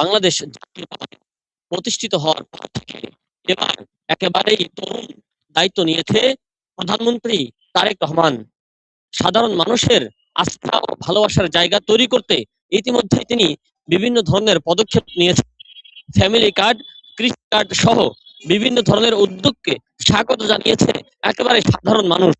বাংলাদেশ প্রতিষ্ঠিত হওয়ার পর থেকে এবার একেবারেই তরুণ দায়িত্ব নিয়েছে প্রধানমন্ত্রী তারেক রহমান। সাধারণ মানুষের আস্থা ও ভালোবাসার জায়গা তৈরি করতে ইতিমধ্যে তিনি বিভিন্ন ধরনের পদক্ষেপ নিয়েছেন। ফ্যামিলি কার্ড, কৃষি কার্ড সহ বিভিন্ন ধরনের উদ্যোগকে স্বাগত জানিয়েছে একেবারে সাধারণ মানুষ।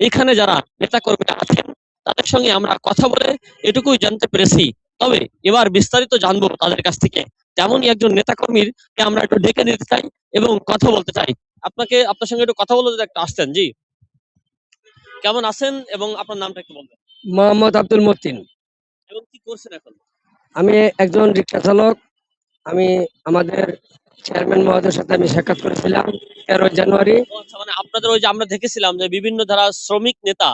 এখানে যারা নেতাকর্মীরা আছেন, তাদের সঙ্গে আমরা কথা বলে এটুকুই জানতে পেরেছি। তবে এবার বিস্তারিত জানব তাদের কাছ থেকে। তেমনই একজন নেতাকর্মীর কে আমরা একটু ডেকে নিতে চাই এবং কথা বলতে চাই। আপনাকে আপনার সঙ্গে একটু কথা বলতে যদি একটু আসতেন জি। কেমন আছেন এবং আপনার নামটা একটু বলবেন? মোহাম্মদ আব্দুল মতিন। এবং কি করছেন এখন? আমি একজন রিক্সা চালক। আমি আমাদের চেয়ারম্যান মহোদয়ের সাথে আমি সাক্ষাৎ করেছিলাম তেরোই জানুয়ারি। আচ্ছা মানে আপনাদের ওই যে আমরা দেখেছিলাম যে বিভিন্ন ধারা শ্রমিক নেতা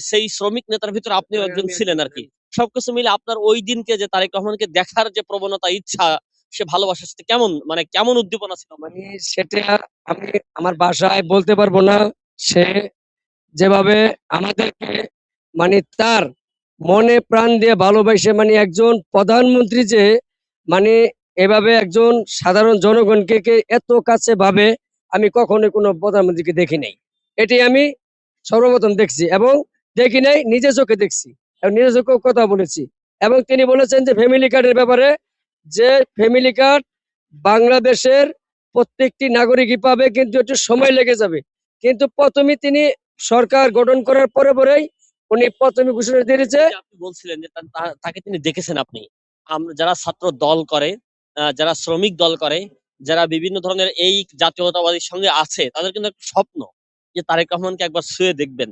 সেই শ্রমিক নেতার ভিতরে আপনিও হ্যাঁ, একজন ছিলেন আর কি। সবকিছু মিলে আপনার ওই দিনকে যে তারেক রহমানকে দেখার যে প্রবণতা, ইচ্ছা, সে ভালোবাসা সেটা কেমন মানে কেমন উদ্দীপনা ছিল মানে সেটা আমি আমার বাসায় বলতে পারব না। সে যেভাবে আমাদেরকে মানে তার মনে প্রাণ দিয়ে ভালোবাসে মানে একজন প্রধানমন্ত্রী যে মানে এভাবে একজন সাধারণ জনগণকে এত কাছে ভাবে, আমি কখনো কোনো প্রধানমন্ত্রীকে দেখি নাই। এটি আমি সর্বপ্রথম দেখছি এবং দেখি নাই, নিজে চোখে দেখছি। এবং কথা বলেছি। এবং তিনি বলেছেন যে ফ্যামিলি কার্ডের ব্যাপারে যে ফ্যামিলি কার্ড বাংলাদেশের প্রত্যেকটি নাগরিকই পাবে, কিন্তু একটু সময় লেগে যাবে। কিন্তু প্রথমে তিনি সরকার গঠন করার পরে পরেই উনি প্রথমে ঘোষণা দিয়েছে আপনি বলছিলেন যে তাকে তিনি দেখেছেন আপনি। যারা ছাত্র দল করে যারা শ্রমিক দল করে, যারা বিভিন্ন ধরনের এই জাতীয়তাবাদীর সঙ্গে আছে, তাদের কিন্তু একটা স্বপ্ন যে, তারেক রহমানকে একবার শুয়ে দেখবেন।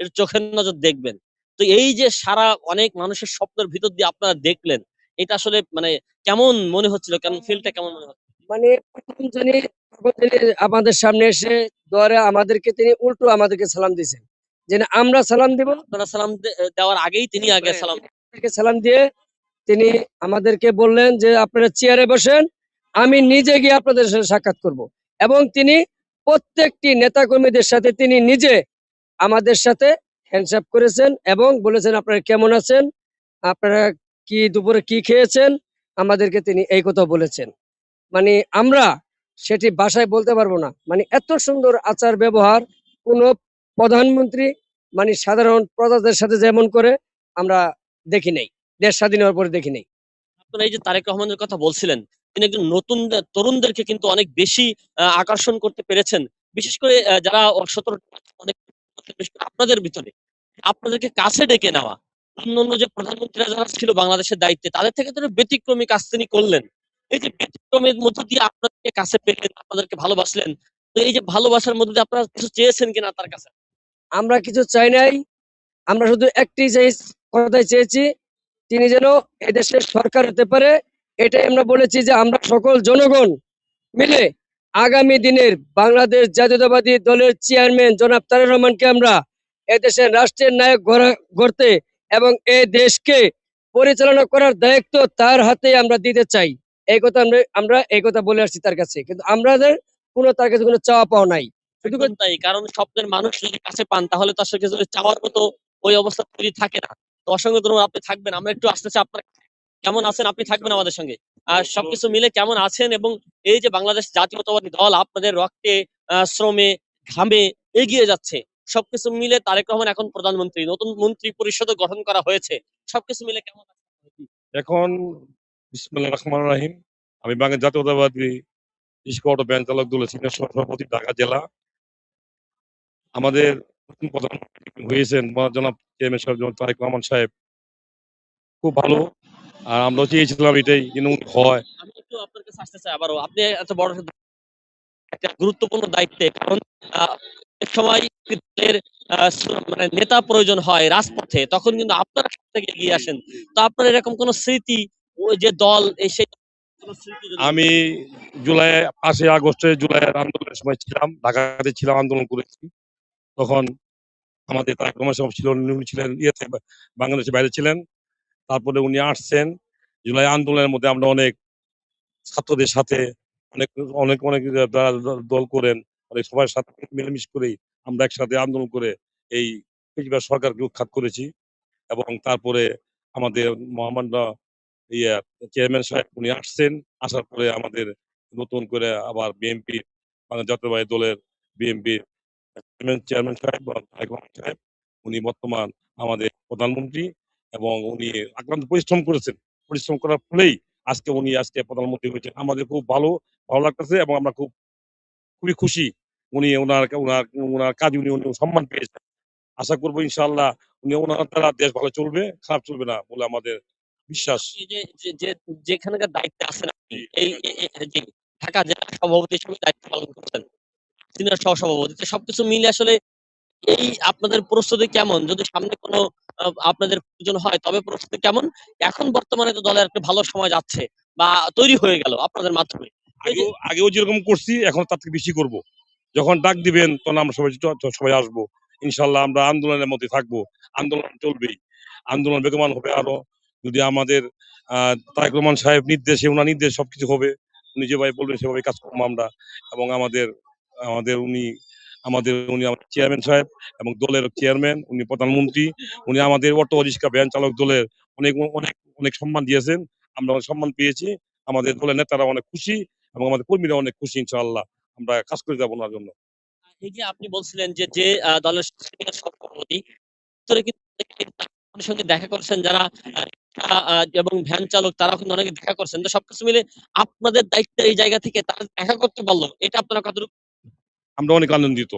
এর চোখের নজর দেখবেন। তো এই যে সারা অনেক মানুষের স্বপ্নের ভিতর দিয়ে আপনারা দেখলেন এটা আসলে মানে কেমন মনে হচ্ছিল? কেমন ফিলটা কেমন মনে হচ্ছিল? মানে প্রথম তিনি তিনি আমাদের সামনে এসে দরে আমাদেরকে তিনি উল্টো আমাদেরকে সালাম দিয়েছেন। যে আমরা সালাম দিব। আপনারা সালাম দেওয়ার আগেই তিনি আগে সালাম সালাম দিয়ে তিনি আমাদেরকে বললেন যে আপনারা চেয়ারে বসেন আমি নিজে গিয়ে আপনাদের সাথে সাক্ষাৎ করব। এবং তিনি প্রত্যেকটি নেতাকর্মীদের সাথে তিনি নিজে আমাদের সাথে হ্যান্ডশেক করেছেন এবং বলেছেন আপনারা কেমন আছেন? আপনারা কি দুপুরে কি খেয়েছেন? আমাদেরকে তিনি এই কথা বলেছেন। মানে আমরা সেটি ভাষায় বলতে পারব না। মানে এত সুন্দর আচার ব্যবহার, কোনো প্রধানমন্ত্রী মানে সাধারণ প্রজাদের সাথে যেমন করে আমরা দেখি নাই, দেশ স্বাধীন হওয়ার পরে দেখি নাই। আপনারা এই যে তারেক রহমানের কথা বলছিলেন, তিনি একজন নতুন তরুণদেরকে কিন্তু অনেক বেশি আকর্ষণ করতে পেরেছেন। বিশেষ করে যারা সতেরো অনেক আপনাদের ভিতরে। আপনাদেরকে কাছে ডেকে নেওয়া। অন্যান্য যে প্রধানমন্ত্রীরা যারা ছিল বাংলাদেশের দায়িত্বে, তাদের থেকে তো ব্যতিক্রমী কাজ তিনি করলেন। এই যে ব্যতিক্রমের মধ্য দিয়ে আপনাদেরকে কাছে পেলেন, আপনাদেরকে ভালোবাসলেন, তো এই যে ভালোবাসার মধ্যে দিয়ে আপনারা কিছু চেয়েছেন কিনা তার কাছে? আমরা কিছু চাই নাই, আমরা শুধু একটি কথাই চেয়েছি, তিনি যেন এদেশের সরকার হতে পারে, এটাই আমরা বলেছি যে আমরা সকল জনগণ মিলে আগামী দিনের বাংলাদেশ জাতীয়তাবাদী দলের চেয়ারম্যান জনাব তারেক রহমানকে আমরা এদেশের রাষ্ট্রের নায়ক গড়া- গড়তে এবং এই দেশকে পরিচালনা করার দায়িত্ব তার হাতে আমরা দিতে চাই। এই কথা আমরা এই কথা বলে আসছি তার কাছে। কিন্তু আমাদের কোনো, তার কাছে কোনো চাওয়া পাওয়া নাই। তাই, কারণ স্বপ্নের মানুষ যদি কাছে পান, তাহলে তার কিছু চাওয়ার মতো ওই অবস্থা তৈরি থাকে না। তো অসংখ্য ধন্যবাদ, আপনি থাকবেন। আমরা একটু আসতেছি আপনার কেমন আছেন, আপনি থাকবেন আমাদের সঙ্গে। আর সবকিছু মিলে কেমন আছেন এবং এই যে বাংলাদেশ জাতীয়তাবাদী দল আপনাদের রক্তে শ্রমে, ঘামে এগিয়ে যাচ্ছে সবকিছু মিলে তারেক রহমান এখন প্রধানমন্ত্রী নতুন মন্ত্রী পরিষদ গঠন করা হয়েছে। সবকিছু মিলে কেমন এখন বিসমুল্লাহ রহমান রাহিম আমি বাংলা জাতীয়তাবাদী চালক দলের সিনিয়র সভাপতি ঢাকা জেলা। আমাদের নতুন প্রধানমন্ত্রী হয়েছেন জনাব চেয়ারম্যান সাহেব তারেক রহমান সাহেব। খুব ভালো। আর আমরা চেয়েছিলাম এটাই যেন হয়। আমি একটু আপনার কাছে আসতে চাই আবারও। আপনি এত বড় একটা গুরুত্বপূর্ণ দায়িত্বে কারণ সময় মানে নেতা প্রয়োজন হয় রাজপথে, তখন কিন্তু আপনারা থেকে এগিয়ে আসেন। তো আপনার এরকম কোন স্মৃতি ওই যে দল সেই আমি জুলাই পাঁচই আগস্টে জুলাইয়ের আন্দোলনের সময় ছিলাম, ঢাকাতে ছিলাম, আন্দোলন করেছি। তখন আমাদের তারেক রহমান ছিল উনি ছিলেন ইয়েতে, বাংলাদেশের বাইরে ছিলেন। তারপরে উনি আসছেন। জুলাই আন্দোলনের মধ্যে আমরা অনেক ছাত্রদের সাথে অনেক অনেক অনেক দল করেন। অনেক সবার সাথে মিলেমিশ করেই আমরা একসাথে আন্দোলন করে এই বেশিরভাগ সরকারকে উৎখাত করেছি এবং তারপরে আমাদের মহামান্য ইয়া চেয়ারম্যান সাহেব উনি আসছেন। আসার পরে আমাদের নতুন করে আবার বিএনপি বাংলা জাতীয়বাদী দলের বিএনপি চেয়ারম্যান চেয়ারম্যান সাহেব সাহেব, উনি বর্তমান আমাদের প্রধানমন্ত্রী এবং উনি আক্রান্ত পরিশ্রম করেছেন। পরিশ্রম করার ফলেই আজকে উনি আজকে প্রধানমন্ত্রী হয়েছেন। আমাদের খুব ভালো ভালো লাগতেছে এবং আমরা খুব, খুবই খুশি উনি ওনার ওনার ওনার কাজ উনি উনি সম্মান পেয়েছেন। আশা করব ইনশাআল্লাহ উনি ওনার দ্বারা দেশ ভালো চলবে খারাপ চলবে না বলে আমাদের বিশ্বাস। যেখানকার দায়িত্বে আছেন আপনি এই ঢাকা জেলা সভাপতি হিসেবে দায়িত্ব পালন করছেন সিনিয়র সহ সভাপতি তো সবকিছু মিলে আসলে এই আপনাদের প্রস্তুতি কেমন? যদি সামনে কোনো আপনাদের প্রয়োজন হয় তবে প্রস্তুতি কেমন? এখন বর্তমানে তো দলের একটা ভালো সময় যাচ্ছে বা তৈরি হয়ে গেল আপনাদের মাধ্যমে। আগেও যেরকম করছি এখন তার থেকে বেশি করব। যখন ডাক দিবেন, তখন আমরা সবাই সবাই আসব। ইনশাল্লাহ আমরা আন্দোলনের মধ্যে থাকব। আন্দোলন চলবেই। আন্দোলন বেগমান হবে আরও। যদি আমাদের তারেক রহমান সাহেব নির্দেশে ওনার নির্দেশ সবকিছু হবে, উনি যেভাবে বলবেন সেভাবে কাজ করব আমরা। এবং আমাদের আমাদের উনি আমাদের উনি আমাদের চেয়ারম্যান সাহেব এবং দলের চেয়ারম্যান, উনি প্রধানমন্ত্রী, উনি আমাদের অটো রিক্সা ভ্যান চালক দলের অনেক অনেক অনেক সম্মান দিয়েছেন। আমরা অনেক সম্মান পেয়েছি। আমাদের দলের নেতারা অনেক খুশি এবং আমাদের কর্মীরা অনেক খুশি ইনশাআল্লাহ আমরা কাজ করে যাব ওনার জন্য। এই যে আপনি বলছিলেন যে যে দলের সভাপতি কিন্তু সঙ্গে দেখা করছেন যারা এবং ভ্যান চালক তারাও কিন্তু অনেকে দেখা করছেন। তো সবকিছু মিলে আপনাদের দায়িত্বের এই জায়গা থেকে তারা দেখা করতে পারল এটা আপনারা কতটুকু আমরা অনেক আনন্দিত।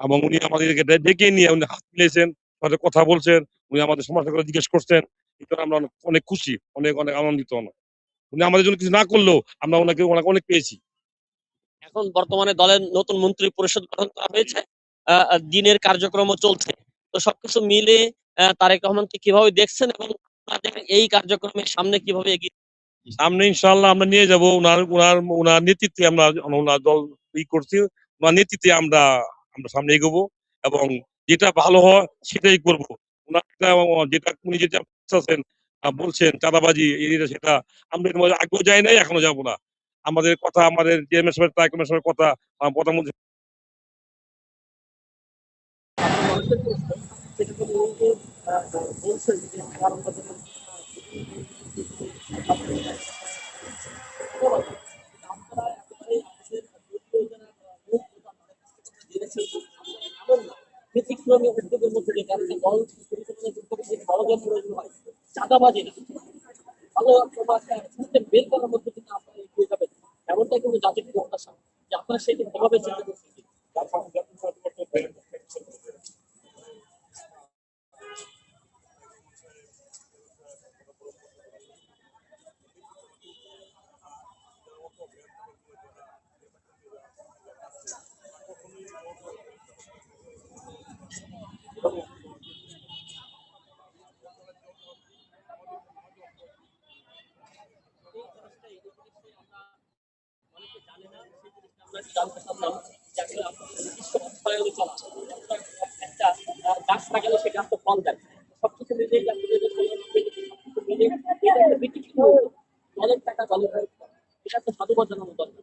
এবং উনি আমাদেরকে ডেকে নিয়ে উনি হাত মিলিয়েছেন সাথে কথা বলছেন উনি আমাদের সমস্যা করে জিজ্ঞেস করছেন এটা আমরা অনেক অনেক খুশি অনেক অনেক আনন্দিত। উনি আমাদের জন্য কিছু না করলেও আমরা ওনাকে ওনাকে অনেক পেয়েছি। এখন বর্তমানে দলের নতুন মন্ত্রী পরিষদ গঠন করা হয়েছে। দিনের কার্যক্রমও চলছে। তো সবকিছু মিলে তারেক রহমানকে কীভাবে দেখছেন এবং আপনাদের এই কার্যক্রমের সামনে কীভাবে এগিয়ে সামনে ইনশাআল্লাহ আমরা নিয়ে যাব। ওনার নেতৃত্বে আমরা ওনার দল ই করছি। ওনার নেতৃত্বে আমরা আমরা সামনে এগোবো এবং যেটা ভালো হয় সেটাই করব। যেটা- উনি যেটা বলছেন চাঁদাবাজি সেটা, আমরা আগেও যাই নাই, এখনও যাব না। আমাদের কথা আমাদের কথা প্রধানমন্ত্রী হয় চাঁদাবাজি না। ভালো বের করার মধ্যে কিন্তু এমনটাই কিন্তু জাতির প্রত্যাশা। যে আপনারা সেটি ভাবে চিন্তা করছেন আমরা জানতে পারলাম যে আসলে আপনাদের নির্দিষ্ট অর্থায়নে চলা একটা গাছ লাগালে সে গাছ তো ফল দেয় সবকিছু উদ্যোগ। দলের টাকা হয়ে যায়। এটা তো সাধুবাদ জানানো দরকার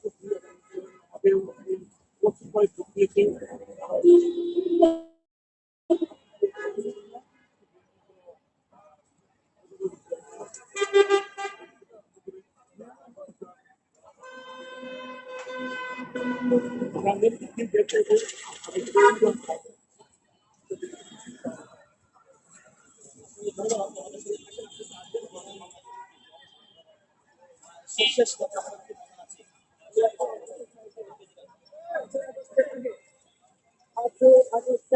আমরা কতিপয় প্রক্রিয়াকে আমরা নেতৃত্বে দেখতে শেষ কথা আমার কি মনে আছে আজকে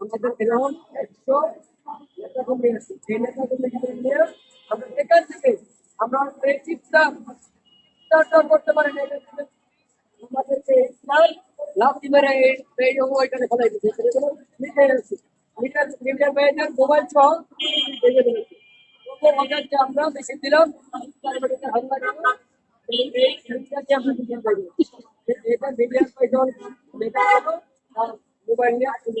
আমাদের একশো নেতা আছে এই নেতা নিয়ে আমরা এখান থেকে আমরা করতে পারি না এখান থেকে আমাদেরকে ইসলাম লাফি এই এই রকম ওইখানে ফেলাই সেগুলো লিখে আছে লিটার লিটার মেয়েদের মোবাইল সহ দেখে দিয়েছে আমরা বেশি দিলাম হামলা করব এই এই আমরা বিজ্ঞান দেবো এটা মিডিয়ার পয়সা মেটা আর মোবাইল নিয়ে আসলে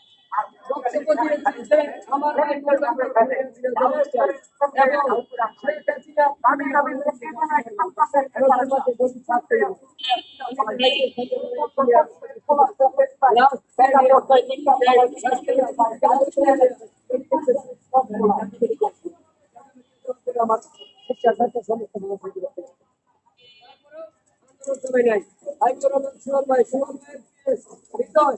ভাই সুমন ভাই হৃদয়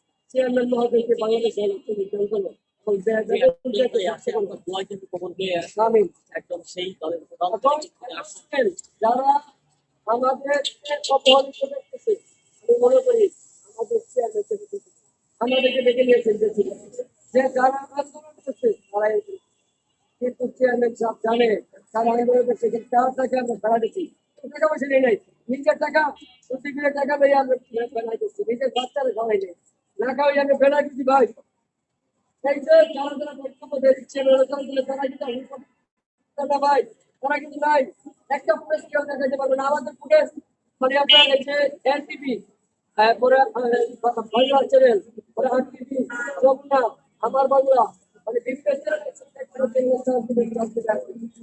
চেয়ারম্যান মহোদয়কে বাংলাদেশে পেয়ে যারা আমাদের অপহরিত দেখতেছে আমি মনে করি আমাদের চেয়ারম্যান আমাদেরকে ডেকে নিয়েছেন। যে যারা আন্দোলন করছে তারা কিন্তু চেয়ারম্যান সাহেব জানে তারা আন্দোলন করছে কিন্তু তার টাকা আমরা ভাড়া দিচ্ছি। টাকা পয়সা নেই নাই। নিজের টাকা প্রতিদিনের টাকা দিয়ে আমরা করছি নিজের বাচ্চারা খাওয়াই নেই। খাওয়াই আমরা বেলা দিচ্ছি ভাই। এই যে যারা যারা বক্তব্য দিচ্ছে তারা কিন্তু ভাই তারা কিন্তু নাই। একটা ফুটেজ কেউ দেখাতে পারবে না। আমাদের ফুটেজ মানে আপনার এই যে চ্যানেল, পরে আরটিভি যমুনা আমার বাংলা মানে বিভিন্ন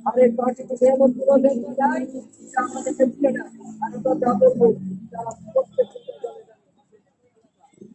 আর যায় না, আর আমরা বলব তা প্রত্যেকটা জানে না।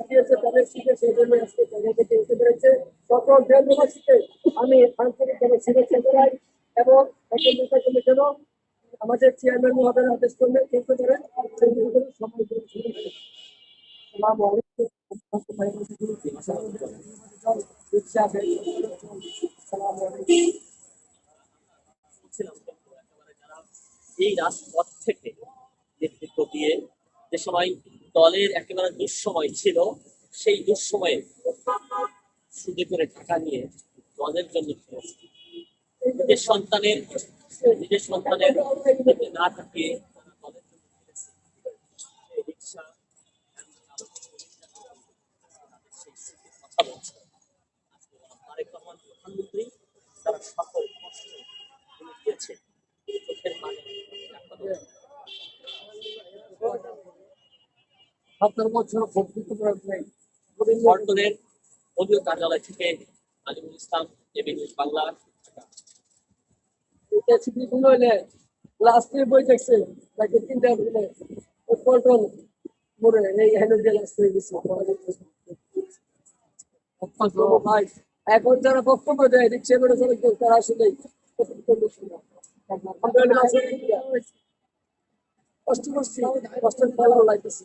দিয়েছে তাদের সেই থেকে উঠে পেরেছে। সকল এবং কমিশন আমাদের চেয়ারম্যান মহোদয়ের আদেশ করলে সেই কিন্তু একেবারে যারা এই রাজপথ থেকে নেতৃত্ব দিয়ে যে সময় দলের একেবারে দুঃসময় ছিল, সেই দুঃসময়ে সুদে করে টাকা নিয়ে দলের জন্য। নিজের সন্তানের নিজের সন্তানের না থাকে দলের জন্য খেলেছে। সেই রিকশা সেই স্মৃতির কথা বলছে আজকে তারেক রহমান প্রধানমন্ত্রী তারা সকল কষ্ট ভুলে গিয়েছে চোখের পানি এখনও সত্তর বছর করে নেই কার্যালয় থেকে Alimul Islam AB news Bangla Dhaka. Recipe গুলো বই দেখছে তাকে তিনটা বলে ও পল্টন মোড়ে এই হেলো লাস্ট হয়ে গেছে ভাই এখন যারা বক্তব্য দেয় রিক্সা করে চলে কেউ তারা আসলে কষ্ট করছি কষ্টের ফল লাগতেছে।